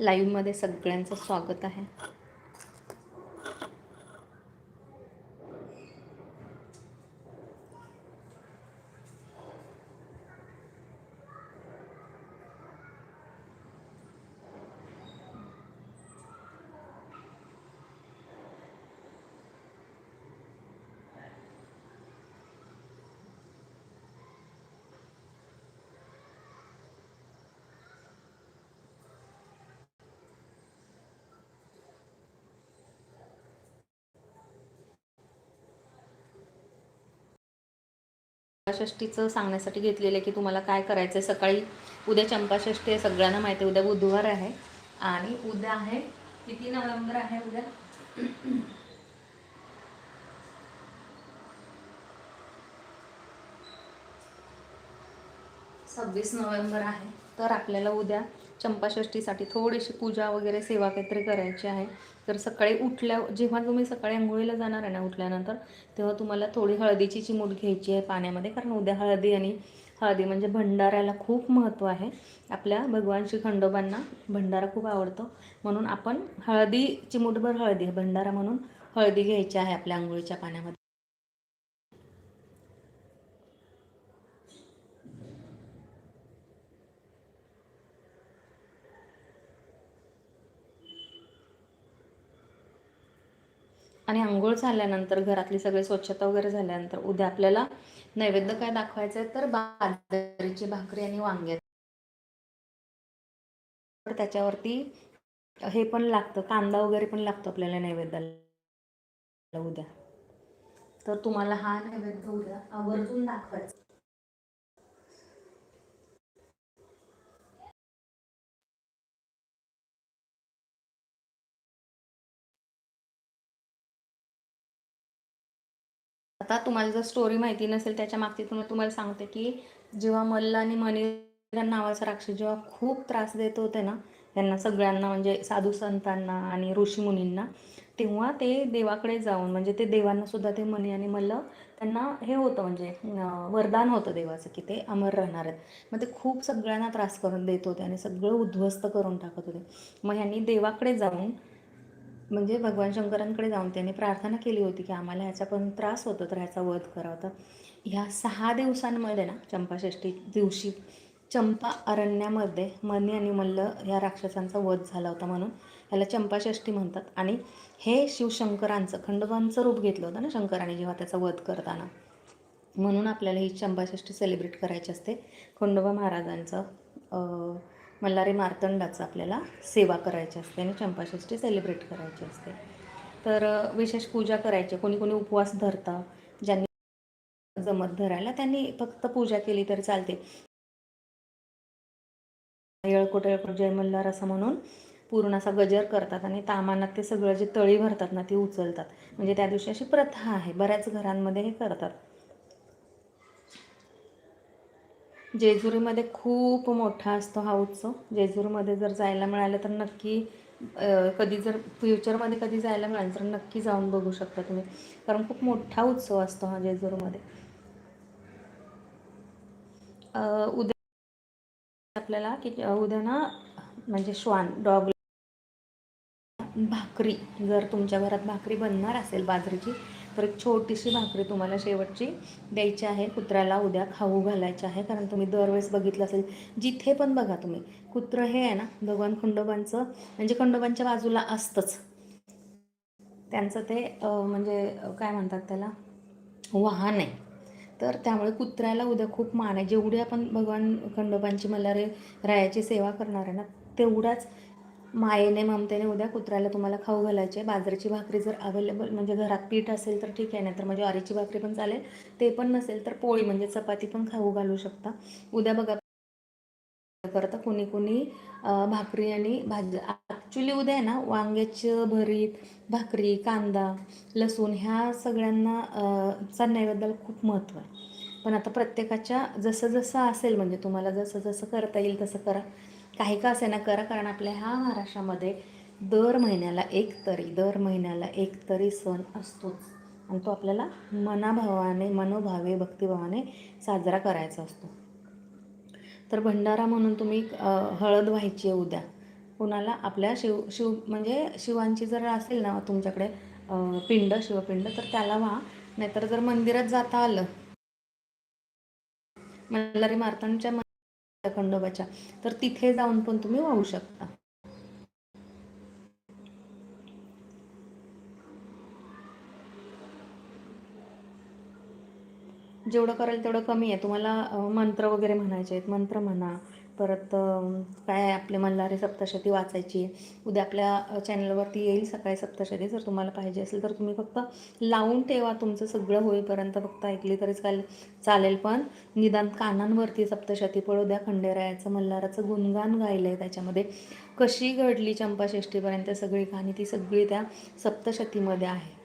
लाईव्हमध्ये सगळ्यांचं स्वागत आहे. चंपाषष्टीचं सांगण्यासाठी घेतलेलं आहे की तुम्हाला काय करायचं आहे सकाळी उद्या चंपाषष्टी आहे सगळ्यांना माहिती आहे. उद्या बुधवार आहे आणि उद्या आहे किती नोव्हेंबर आहे उद्या? सव्वीस नोव्हेंबर आहे. तर आपल्याला उद्या चंपाषष्टीसाठी थोडीशी पूजा वगैरे सेवा काहीतरी करायची आहे. तर सकाळी उठल्या जेव्हा तुम्ही सकाळी आंघोळीला जाणार आहे ना उठल्यानंतर तेव्हा तुम्हाला थोडी हळदीची चिमूट घ्यायची आहे पाण्यामध्ये. कारण उद्या हळदी आणि हळदी म्हणजे भंडाऱ्याला खूप महत्त्व आहे. आपल्या भगवान श्री खंडोबांना भंडारा खूप आवडतो. म्हणून आपण हळदी चिमूटभर हळदी भंडारा म्हणून हळदी घ्यायची आहे आपल्या आंघोळीच्या पाण्यामध्ये. आणि आंघोळ झाल्यानंतर घरातली सगळी स्वच्छता वगैरे झाल्यानंतर उद्या आपल्याला नैवेद्य काय दाखवायचं आहे तर बाजरीची भाकरी आणि वांगे. तर त्याच्यावरती हे पण लागतं कांदा वगैरे पण लागतो आपल्याला नैवेद्याला उद्या. तर तुम्हाला हा नैवेद्य उद्या आवर्जून दाखवायचा. आता तुम्हाला जर स्टोरी माहिती नसेल त्याच्या मागची तुम्हाला सांगते की जेव्हा मल्ल आणि मनीरा नावाचा राक्षस जेव्हा खूप त्रास देत होते ना यांना सगळ्यांना म्हणजे साधू संतांना आणि ऋषीमुनींना तेव्हा ते देवाकडे जाऊन म्हणजे ते देवांना सुद्धा ते मनी आणि मल्ल त्यांना हे होतं म्हणजे वरदान होतं देवाचं की ते अमर राहणार आहेत. मग ते खूप सगळ्यांना त्रास करून देत होते आणि सगळं उद्ध्वस्त करून टाकत होते. मग ह्यांनी देवाकडे जाऊन म्हणजे भगवान शंकरांकडे जाऊन त्यांनी प्रार्थना केली होती की आम्हाला ह्याचा पण त्रास होतो तर ह्याचा वध करावा. तर ह्या सहा दिवसांमध्ये ना चंपाषष्ठी दिवशी चंपा अरण्यामध्ये मनी आणि मल्ल ह्या राक्षसांचा वध झाला होता म्हणून. ह्याला चंपाषष्ठी म्हणतात. आणि हे शिवशंकरांचं खंडोबांचं रूप घेतलं होतं ना शंकराने जेव्हा त्याचा वध करताना. म्हणून आपल्याला ही चंपाषष्ठी सेलिब्रेट करायची असते. खंडोबा महाराजांचं मल्हारी मार्तंडाचं आपल्याला सेवा करायची असते आणि चंपाषष्ठी सेलिब्रेट करायची असते. तर विशेष पूजा करायची. कोणी कोणी उपवास धरतं ज्यांनी जमत धरायला त्यांनी फक्त पूजा केली तरी चालते. येळकोट येळकोट जय मल्हार असं म्हणून पूर्ण असा गजर करतात आणि तामानात ते सगळं जे तळी भरतात ना ती उचलतात. म्हणजे त्या दिवशी अशी प्रथा आहे. बऱ्याच घरांमध्ये हे करतात. जेजुरीमध्ये खूप मोठा असतो हा उत्सव. जेजुरीमध्ये जर जायला मिळालं तर नक्की कधी जर फ्युचरमध्ये कधी जायला मिळालं तर नक्की जाऊन बघू शकता तुम्ही. कारण खूप मोठा उत्सव असतो हा जेजुरीमध्ये. उद्या आपल्याला की उद्या ना म्हणजे श्वान डॉग भाकरी जर तुमच्या घरात भाकरी बनणार असेल बाजरीची तर एक छोटीशी भाकरी तुम्हाला शेवटची द्यायची आहे. कुत्र्याला उद्या खाऊ घालायची आहे. कारण तुम्ही दरवेळेस बघितलं असेल जिथे पण बघा तुम्ही कुत्रं हे आहे ना भगवान खंडोबांचं म्हणजे खंडोबांच्या बाजूला असतंच. त्यांचं ते म्हणजे काय म्हणतात त्याला? वाहन आहे. तर त्यामुळे कुत्र्याला उद्या खूप मान आहे. जेवढी आपण भगवान खंडोबांची मल्हारी रायाची सेवा करणार आहे ना तेवढाच मायेने ममतेने उद्या कुत्र्याला तुम्हाला खाऊ घालायचे. बाजरीची भाकरी जर अवेलेबल म्हणजे घरात पीठ असेल तर ठीक आहे नाही तर म्हणजे ज्वारीची भाकरी पण चालेल. ते पण नसेल तर पोळी म्हणजे चपाती पण खाऊ घालू शकता. उद्या बघा करता कोणी कोणी भाकरी आणि भाजी. ॲक्च्युली उद्या आहे ना वांग्याचं भरीत भाकरी कांदा लसूण ह्या सगळ्यांना चा नैवेद्याला खूप महत्त्व आहे. पण आता प्रत्येकाच्या जसं जसं असेल म्हणजे तुम्हाला जसं जसं करता येईल तसं करा. काही का असे ना करा कारण आपल्या ह्या महाराष्ट्रामध्ये दर महिन्याला एक तरी दर महिन्याला एक तरी सण असतोच. आणि तो आपल्याला मनाभावाने मनोभावे भक्तिभावाने साजरा करायचा असतो. तर भंडारा म्हणून तुम्ही हळद व्हायची आहे उद्या. कोणाला? आपल्या शिव शिव म्हणजे शिवांची जर असेल ना तुमच्याकडे पिंड शिवपिंड तर त्याला व्हा. नाहीतर जर मंदिरात जाता आलं मल्हारी मार्तंडच्या खंडोबाच्या. तर तिथे जाऊन पण तुम्ही वाहू शकता. जेवढं कराल तेवढं कमी आहे. तुम्हाला मंत्र वगैरे म्हणायचे आहेत. मंत्र म्हणा. परत काय आपले मल्हारी सप्तशती वाचायची. उद्या आपल्या चॅनलवरती येईल सकाळी सप्तशती. जर तुम्हाला पाहिजे असेल तर तुम्ही फक्त लावून ठेवा तुमचं सगळं होईपर्यंत फक्त ऐकली तरी चालेल चालेल. पण निदान कानांवरती सप्तशती पळू द्या खंडेरायाचं मल्हाराचं गुणगान गायलं आहे त्याच्यामध्ये. कशी घडली चंपाषष्ठीपर्यंत सगळी कहाणी ती सगळी त्या सप्तशतीमध्ये आहे.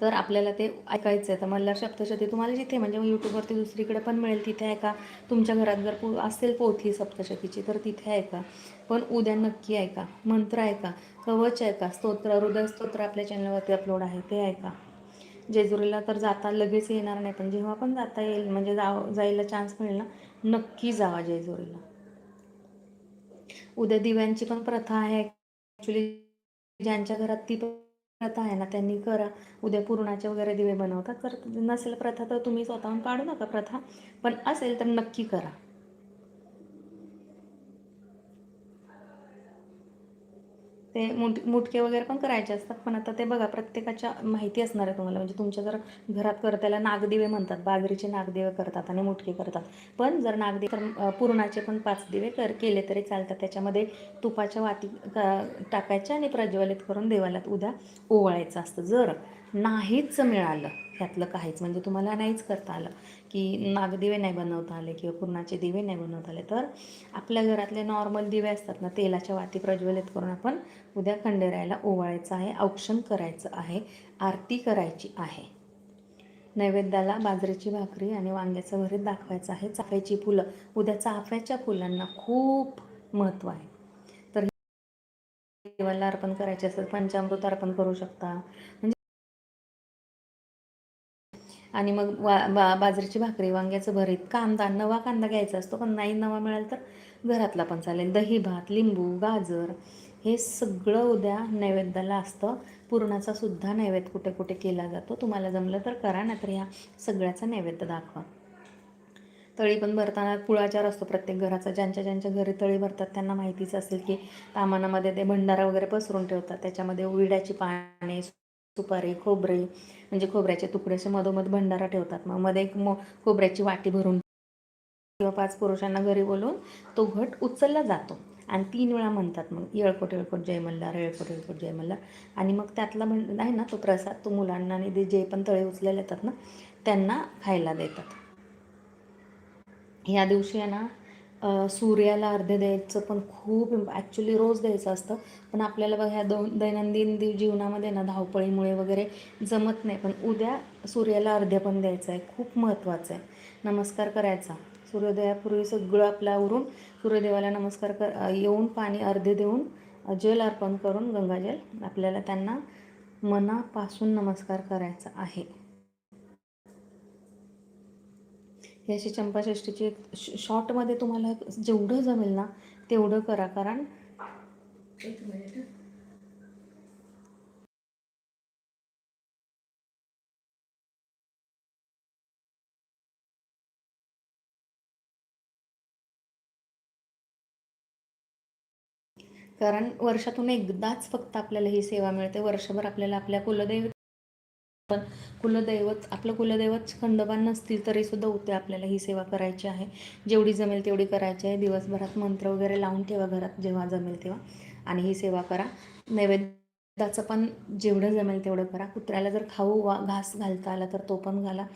तर आपल्याला ते ऐकायचं आहे तर मल्हार सप्तशती तुम्हाला जिथे म्हणजे यूट्यूबवरती दुसरीकडे पण मिळेल तिथे ऐका तुमच्या घरात जर पो असेल पोथी सप्तशतीची तर तिथे ऐका पण उद्या नक्की ऐका मंत्र ऐका कवच ऐका स्तोत्र हृदय स्तोत्र आपल्या चॅनलवरती अपलोड आहे ते ऐका जेजुरीला तर जाता लगेच येणार नाही पण जेव्हा पण जाता येईल म्हणजे जाव जायला चान्स मिळेल ना नक्की जावा जेजुरीला. उद्या दिव्यांची पण प्रथा आहे. ॲक्च्युली ज्यांच्या घरात ती प्रथा आहे ना त्यांनी करा. उद्या पुरणाचे वगैरे दिवे बनवतात. तर नसेल प्रथा तर तुम्ही स्वतःहून काढू नका प्रथा. पण असेल तर नक्की करा. ते मुट मुटके वगैरे पण करायचे असतात. पण आता ते बघा प्रत्येकाच्या माहिती असणार आहे तुम्हाला. म्हणजे तुमच्या जर घरात कर त्याला नागदिवे म्हणतात. बाजरीचे नागदिवे करतात आणि मुटके करतात. पण जर नागदिवे तर पुरणाचे पण पाच दिवे कर केले तरी चालतात. त्याच्यामध्ये तुपाच्या वाती टाकायच्या आणि प्रज्वलित करून देवाला उद्या ओवाळायचं असतं. जर नाहीच मिळालं ह्यातलं काहीच. म्हणजे तुम्हाला नाहीच करता आलं की नागदिवे नाही बनवता आले किंवा पूर्णाचे दिवे नाही बनवता आले. तर आपल्या घरातले नॉर्मल दिवे असतात ना तेलाच्या वाती प्रज्वलित करून आपण उद्या खंडेरायला ओवाळायचं आहे औक्षण करायचं आहे आरती करायची आहे. नैवेद्याला बाजरीची भाकरी आणि वांग्याचं भरीत दाखवायचं आहे. चाफ्याची फुलं. उद्या चाफ्याच्या फुलांना खूप महत्त्व आहे. तर देवाला अर्पण करायचे असेल पंचामृत अर्पण करू शकता. म्हणजे आणि मग वा बा बाजरीची भाकरी वांग्याचं भरीत कांदा नवा कांदा घ्यायचा असतो पण नाही नवा मिळाला तर घरातला पण चालेल. दही भात लिंबू गाजर हे सगळं उद्या नैवेद्याला असतं. पुरणाचा सुद्धा नैवेद्य कुठे कुठे केला जातो. तुम्हाला जमलं तर करा ना तर ह्या सगळ्याचा नैवेद्य दाखवा. तळी पण भरताना कुळाचार असतो प्रत्येक घराचा. ज्यांच्या ज्यांच्या घरी तळी भरतात त्यांना माहितीच असेल की तामानामध्ये ते भंडारा वगैरे पसरून ठेवतात. त्याच्यामध्ये विड्याची पाने सुपारी खोबरे म्हणजे खोबऱ्याचे तुकडे असे मधोमध भंडारा ठेवतात. मग मध्ये एक मो खोबऱ्याची वाटी भरून किंवा पाच पुरुषांना घरी बोलवून तो घट उचलला जातो. आणि तीन वेळा म्हणतात मग येळकोट येळकोट जय मल्हार येळकोट येळकोट जय मल्हार. आणि मग त्यातला म्हण आहे ना तो प्रसाद तो मुलांना आणि ते जे पण तळे उचलेले येतात ना त्यांना खायला देतात. ह्या दिवशी आहे ना सूर्याला अर्ध द्यायचं पण खूप ॲक्च्युली रोज द्यायचं असतं. पण आपल्याला बघ ह्या दोन दैनंदिन दिव जीवनामध्ये ना धावपळीमुळे वगैरे जमत नाही. पण उद्या सूर्याला अर्ध्या पण द्यायचं आहे. खूप महत्त्वाचं आहे. नमस्कार करायचा. सूर्योदयापूर्वी सगळं आपलं आवरून सूर्यदेवाला नमस्कार कर येऊन पाणी अर्धे देऊन जल अर्पण करून गंगाजल आपल्याला त्यांना मनापासून नमस्कार करायचा आहे. ही अशी चंपाषष्टीची एक शॉर्टमध्ये तुम्हाला जेवढं जमेल ना तेवढं करा. कारण एक मिनिट कारण वर्षातून एकदाच फक्त आपल्याला ही सेवा मिळते. वर्षभर आपल्याला आपल्या कुलदैव पण कुलदैवत आपलं कुलदैवत खंडोबा नसतील तरी सुद्धा उद्या आपल्याला ही सेवा करायची आहे. जेवढी जमेल तेवढी करायची आहे. दिवसभरात मंत्र वगैरे लावून ठेवा घरात जेव्हा जमेल तेव्हा. आणि ही सेवा करा. नैवेद्याचं पण जेवढं जमेल तेवढं करा. कुत्र्याला जर खाऊ वा घास घालता आला तर तो पण घाला.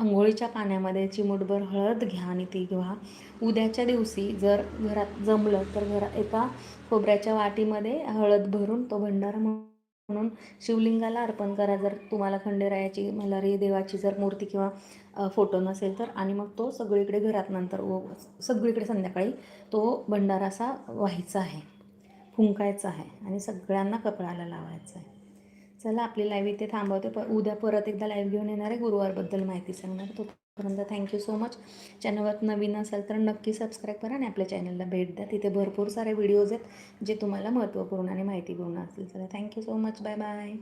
आंघोळीच्या पाण्यामध्ये चिमूटभर हळद घ्या आणि ती घ्या. उद्याच्या दिवशी जर घरात जमलं तर घरात एका खोबऱ्याच्या वाटीमध्ये हळद भरून तो भंडारा म्हणून म्हणून शिवलिंगाला अर्पण करा. जर तुम्हाला खंडेरायाची मल्हारी देवाची जर मूर्ती किंवा फोटो नसेल तर. आणि मग तो सगळीकडे घरात नंतर व सगळीकडे संध्याकाळी तो भंडारा असा व्हायचा आहे. फुंकायचा आहे. आणि सगळ्यांना कपळाला लावायचा आहे. चला आपली लाईव्ह इथे थांबवते. प उद्या परत एकदा लाईव्ह घेऊन येणार आहे. गुरुवारबद्दल माहिती सांगणार तोपर्यंत थँक्यू सो मच चॅनलवर नवीन असाल तर नक्की सबस्क्राईब करा आणि आपल्या चॅनलला भेट द्या. तिथे भरपूर सारे व्हिडिओज आहेत जे तुम्हाला महत्त्वपूर्ण आणि माहितीपूर्ण असतील. चला thank you so much bye bye